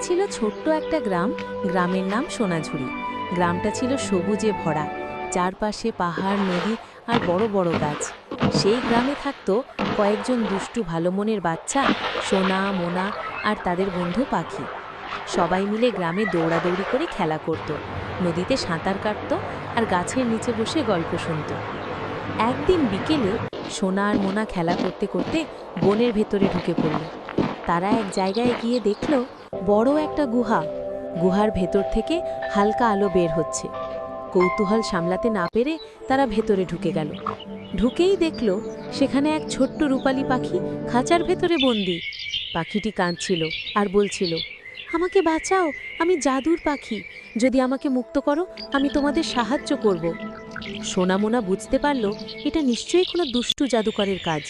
ছিল ছোট্ট একটা গ্রাম। গ্রামের নাম সোনাঝুরি। গ্রামটা ছিল সবুজে ভরা। চারপাশে পাহাড়, নদী আর বড় বড় গাছ। সেই গ্রামে থাকতো কয়েকজন দুষ্টু ভালো মনের বাচ্চা, সোনা, মোনা আর তাদের বন্ধু পাখি। সবাই মিলে গ্রামে দৌড়াদৌড়ি করে খেলা করত। নদীতে সাঁতার কাটতো আর গাছের নিচে বসে গল্প শুনত। একদিন বিকেলে সোনা আর মোনা খেলা করতে করতে বনের ভেতরে ঢুকে পড়ল। তারা এক জায়গায় গিয়ে দেখল বড় একটা গুহা। গুহার ভেতর থেকে হালকা আলো বের হচ্ছে। কৌতূহল সামলাতে না পেরে তারা ভেতরে ঢুকে গেল। ঢুকেই দেখল সেখানে এক ছোট্ট রূপালী পাখি খাঁচার ভেতরে বন্দি। পাখিটি কাঁদছিল আর বলছিল, আমাকে বাঁচাও, আমি জাদুর পাখি। যদি আমাকে মুক্ত করো, আমি তোমাদের সাহায্য করব। সোনামোনা বুঝতে পারল এটা নিশ্চয়ই কোনো দুষ্টু জাদুকরের কাজ।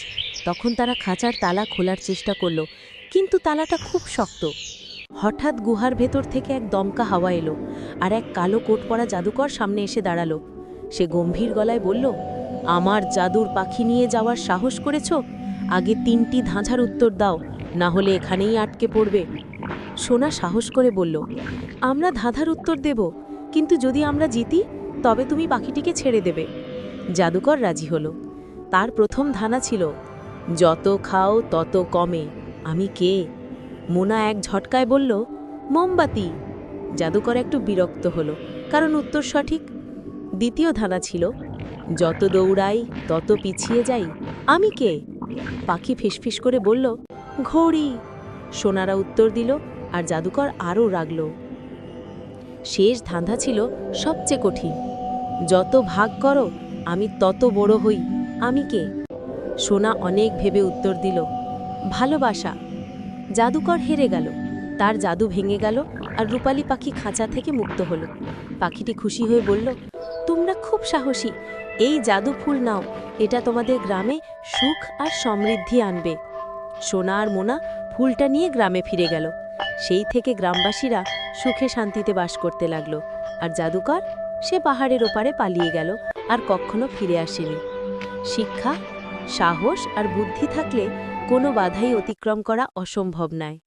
তখন তারা খাঁচার তালা খোলার চেষ্টা করল কিন্তু তালাটা খুব শক্ত। হঠাৎ গুহার ভেতর থেকে এক দমকা হাওয়া এলো আর এক কালো কোট পরা জাদুকর সামনে এসে দাঁড়াল। সে গম্ভীর গলায় বলল, আমার জাদুর পাখি নিয়ে যাওয়ার সাহস করেছ? আগে তিনটি ধাঁঝার উত্তর দাও, না হলে এখানেই আটকে পড়বে। সোনা সাহস করে বলল, আমরা ধাঁধার উত্তর দেব, কিন্তু যদি আমরা জিতি, তবে তুমি পাখিটিকে ছেড়ে দেবে। জাদুকর রাজি হলো। তার প্রথম ধানা ছিল, যত খাও তত কমে। আমি কে? মোনা এক ঝটকায় বলল, মোমবাতি। জাদুকর একটু বিরক্ত হলো, কারণ উত্তর সঠিক। দ্বিতীয় ধানা ছিল, যত দৌড়াই, তত পিছিয়ে যাই, আমি কে? পাখি ফিসফিস করে বলল, ঘড়ি। সোনারা উত্তর দিল, আর জাদুকর আরও রাগল। শেষ ধাঁধা ছিল সবচেয়ে কঠিন। যত ভাগ করো, আমি তত বড় হই, আমি কে? সোনা অনেক ভেবে উত্তর দিল ভালোবাসা। জাদুকর হেরে গেল। তার জাদু ভেঙে গেল আর রূপালী পাখি খাঁচা থেকে মুক্ত হলো। পাখিটি খুশি হয়ে বলল, তোমরা খুব সাহসী। এই জাদু ফুল নাও। এটা তোমাদের গ্রামে সুখ আর সমৃদ্ধি আনবে। সোনা আর মোনা ফুলটা নিয়ে গ্রামে ফিরে গেল। সেই থেকে গ্রামবাসীরা সুখে শান্তিতে বাস করতে লাগল। আর জাদুকর সে পাহাড়ের ওপারে পালিয়ে গেল আর কখনো ফিরে আসেনি। শিক্ষা, সাহস আর বুদ্ধি থাকলে কোনো বাধাই অতিক্রম করা অসম্ভব নয়।